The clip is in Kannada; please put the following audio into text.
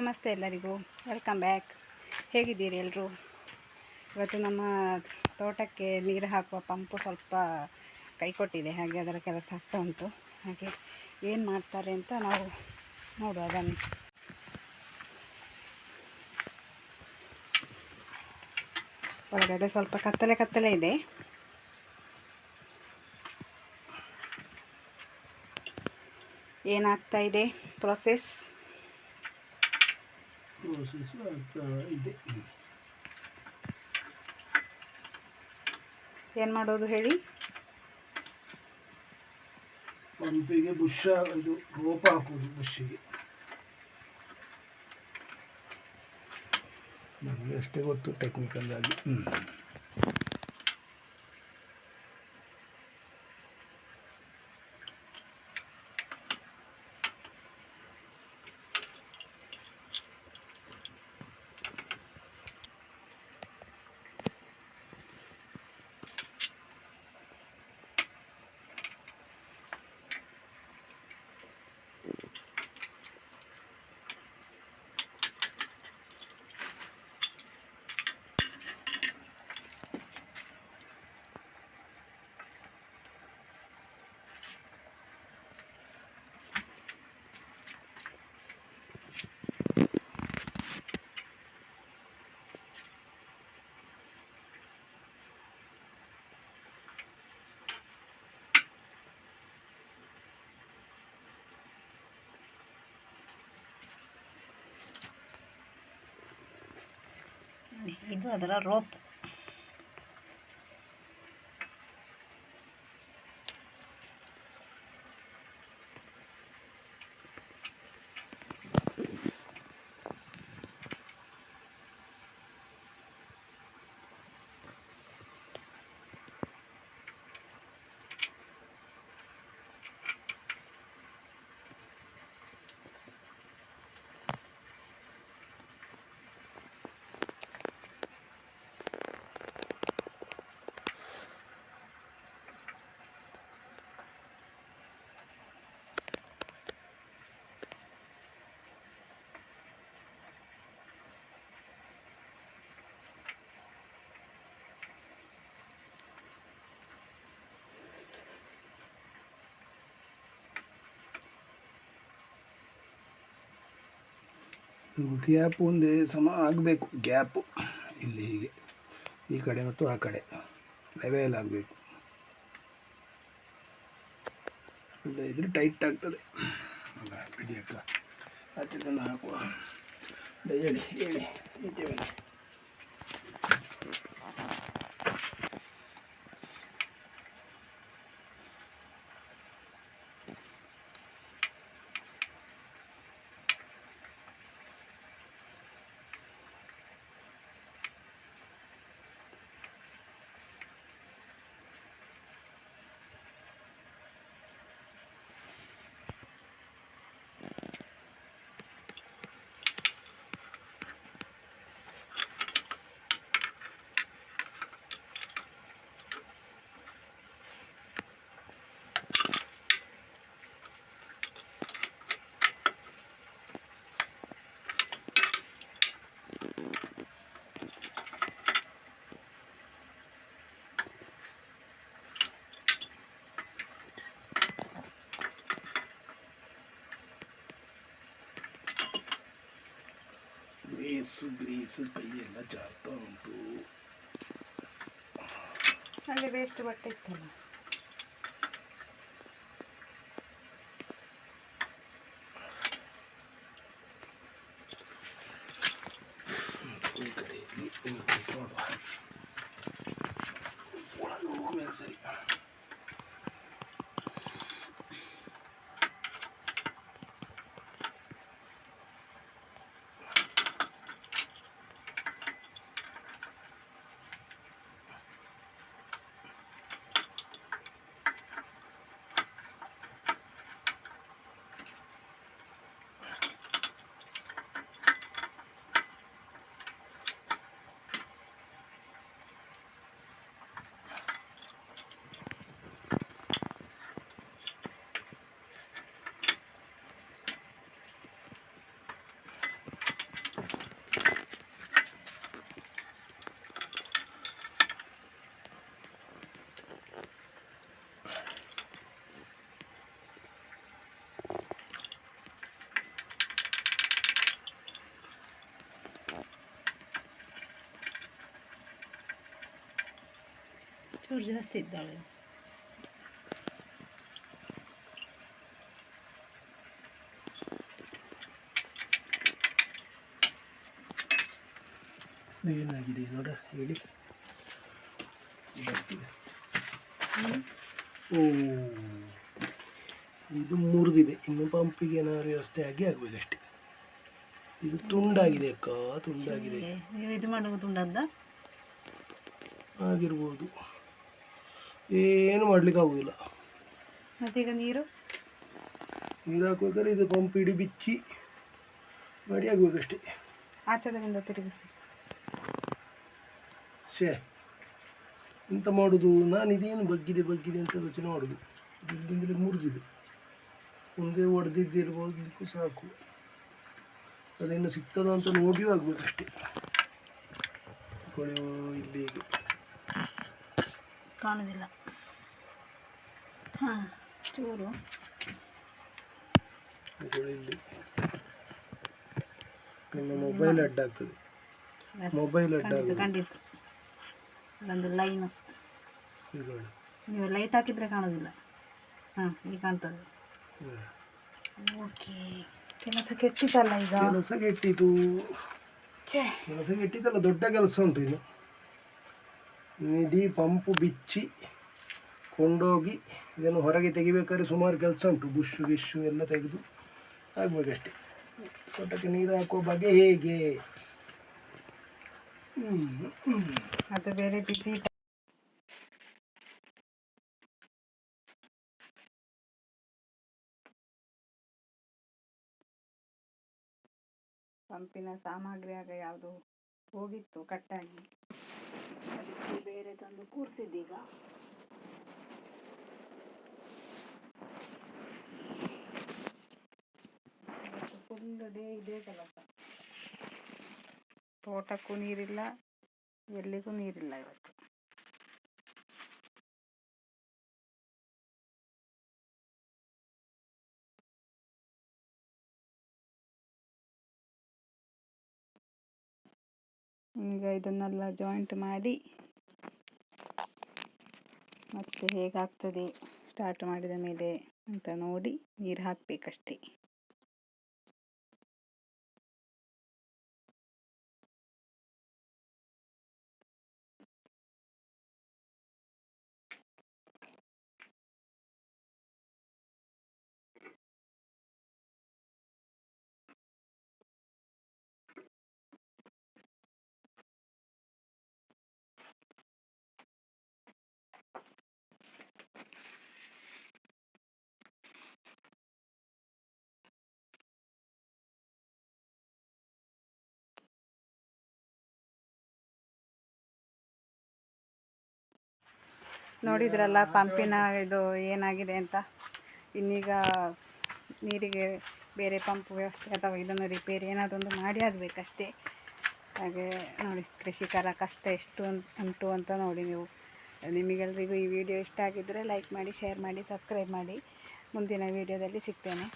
ನಮಸ್ತೆ ಎಲ್ಲರಿಗೂ. ವೆಲ್ಕಮ್ ಬ್ಯಾಕ್ ಹೇಗಿದ್ದೀರಿ ಎಲ್ಲರೂ ಇವತ್ತು ನಮ್ಮ ತೋಟಕ್ಕೆ ನೀರು ಹಾಕುವ ಪಂಪು ಸ್ವಲ್ಪ ಕೈ ಕೊಟ್ಟಿದೆ. ಹಾಗೆ ಅದರ ಕೆಲಸ ಆಗ್ತಾ ಉಂಟು. ಹಾಗೆ ಏನು ಮಾಡ್ತಾರೆ ಅಂತ ನಾವು ನೋಡುವ, ಬನ್ನಿ. ಒಳಗಡೆ ಸ್ವಲ್ಪ ಕತ್ತಲೆ ಕತ್ತಲೆ ಇದೆ. ಏನಾಗ್ತಾ ಇದೆ? ಪ್ರೊಸೆಸ್ ಪ್ರೋಸೆಸ್ ಆಗ್ತಾ ಇದೆ ಏನು ಮಾಡೋದು ಹೇಳಿ? ಪಂಪಿಗೆ ಬುಷ ಇದು ರೋಪ ಹಾಕೋದು ಬುಷಿಗೆ. ನನಗೆ ಅಷ್ಟೇ ಗೊತ್ತು ಟೆಕ್ನಿಕಲ್ ಆಗಿ. ಹ್ಮ್. ಇದು ಅದರ ರೋಪ್ ಗ್ಯಾಪ್ ಒಂದೇ ಸಮ ಆಗಬೇಕು. ಗ್ಯಾಪು ಇಲ್ಲಿ ಹೀಗೆ. ಈ ಕಡೆ ಮತ್ತು ಆ ಕಡೆ. ಲೆವೆಲ್ ಆಗಬೇಕು. ಇಲ್ಲ ಇದ್ರೆ ಟೈಟ್ ಆಗ್ತದೆ. ಬಿಡಿ ಅಕ್ಕ ಹಾಕುವ. ಹೇಳಿ ಹೇಳಿ ಈಚೆ ഗ്രേസ് ഗ്രേസ് കൈയെല്ലാം ചേർത്താണ് നല്ല വേസ്റ്റ് വട്ട ಚೂರು ಜಾಸ್ತಿ ಇದ್ದಾಳೆ. ಏನಾಗಿದೆ ನೋಡ ಹೇಳಿ. ಓ ಇದು ಮುರಿದಿದೆ. ಇನ್ನು ಪಂಪಿಗೆ ಏನಾದ್ರು ವ್ಯವಸ್ಥೆ ಆಗಿ ಅಷ್ಟೇ. ಇದು ತುಂಡಾಗಿದೆ ಅಕ್ಕ ತುಂಡಾಗಿದೆ. ನೀವು ಇದು ಮಾಡುವ ತುಂಡದ್ದ ಆಗಿರ್ಬೋದು. ಏನು ಮಾಡ್ಲಿಕ್ಕೆ ಆಗುದಿಲ್ಲ. ಮತ್ತೀಗ ನೀರು? ನೀರು ಹಾಕ್ಬೇಕಾದ್ರೆ ಇದು ಪಂಪ್ ಹಿಡಿ ಬಿಚ್ಚಿ ಮಾಡಿ ಆಗ್ಬೇಕಷ್ಟೇ ಆಚೆದರಿಂದ ತಿರುಗಿಸಿ. ಶೇ ಎಂತ ಮಾಡೋದು? ನಾನು ಇದೇನು ಬಗ್ಗಿದೆ ಬಗ್ಗಿದೆ ಅಂತ ಯೋಚನೆ ಮಾಡೋದು. ಇಲ್ಲಿಂದಲೇ ಮುರಿದಿದೆ. ಮುಂದೆ ಹೊಡೆದಿದ್ದಿರ್ಬೋದು ಸಾಕು. ಅದೇನು ಸಿಗ್ತದ ಅಂತ ನೋಡಿಯೂ ಆಗ್ಬೇಕಷ್ಟೇ. ಕೊಳೆಯೋ ಇಲ್ಲಿಗೆ. ಕಾಣುದಿಲ್ಲ. ಹಾಂ ಚೂರು. ಮೊಬೈಲ್ ಅಡ್ಡ ಆಗ್ತದೆ. ಮೊಬೈಲ್ ಅಡ್ಡ ಖಂಡಿತ ಖಂಡಿತ. ಅದೊಂದು ಲೈನು ನೀವು ಲೈಟ್ ಹಾಕಿದ್ರೆ ಕಾಣೋದಿಲ್ಲ. ಹಾಂ ಈಗ ಕಾಣ್ತದೆ. ಓಕೆ ಕೆಲಸ ಕೆಟ್ಟಿತಲ್ಲ ಈಗ? ಕೆಲಸ ಕೆಟ್ಟಿತು ಛೇ. ಕೆಲಸ ಕೆಟ್ಟಿದ್ದಲ್ಲ ದೊಡ್ಡ ಕೆಲಸ ಉಂಟು ಇನ್ನು. ನಿಧಿ ಪಂಪು, ಬಿಚ್ಚಿ, ಕೊಂಡೋಗಿ ಇದನ್ನು ಹೊರಗೆ ತೆಗಿಬೇಕಾದ್ರೆ ಸುಮಾರು ಕೆಲಸ ಉಂಟು. ಬುಷು ಗಿಶ್ಶು ಎಲ್ಲ ತೆಗೆದು ಆಗ್ಬೇಕಷ್ಟೆ ತೋಟಕ್ಕೆ ನೀರು ಹಾಕುವ ಬಗೆ ಹೇಗೆ. ಅದು ಬೇರೆ ಬಿಸಿ ಪಂಪಿನ ಸಾಮಗ್ರಿಯಾಗ ಯಾವುದು ಹೋಗಿತ್ತು, ಕಟ್ಟಾಗಿ. ಅದಕ್ಕೆ ಬೇರೆ ತಂದು ಕೂರಿಸಿದ್ದೀಗ. ಫುಲ್ ಡೇ ಇದೇ ಕೆಲಸ. ತೋಟಕ್ಕೂ ನೀರಿಲ್ಲ ಎಲ್ಲಿಗೂ ನೀರಿಲ್ಲ ಇವತ್ತು. ಈಗ ಇದನ್ನೆಲ್ಲ ಜಾಯಿಂಟ್ ಮಾಡಿ ಮತ್ತೆ ಹೇಗಾಗ್ತದೆ? ಸ್ಟಾರ್ಟ್ ಮಾಡಿದ ಮೇಲೆ ಅಂತ ನೋಡಿ ನೀರು ಹಾಕಬೇಕಷ್ಟೇ. ನೋಡಿದ್ರಲ್ಲ, ಪಂಪಿನ ಇದು ಏನಾಗಿದೆ ಅಂತ. ಇನ್ನೀಗ ನೀರಿಗೆ ಬೇರೆ ಪಂಪ್ ವ್ಯವಸ್ಥೆ ಅಥವಾ ಇದನ್ನು ರಿಪೇರಿ ಏನಾದೊಂದು ಮಾಡಿ ಆಗಬೇಕಷ್ಟೇ ಹಾಗೆ ನೋಡಿ, ಕೃಷಿಕರ ಕಷ್ಟ ಎಷ್ಟು ಉಂಟು ಅಂತ ನೋಡಿ ನೀವು. ನಿಮಗೆಲ್ಲರಿಗೂ ಈ ವಿಡಿಯೋ ಇಷ್ಟ ಆಗಿದ್ದರೆ ಲೈಕ್ ಮಾಡಿ ಶೇರ್ ಮಾಡಿ ಸಬ್ಸ್ಕ್ರೈಬ್ ಮಾಡಿ. ಮುಂದಿನ ವಿಡಿಯೋದಲ್ಲಿ ಸಿಗ್ತೇನೆ.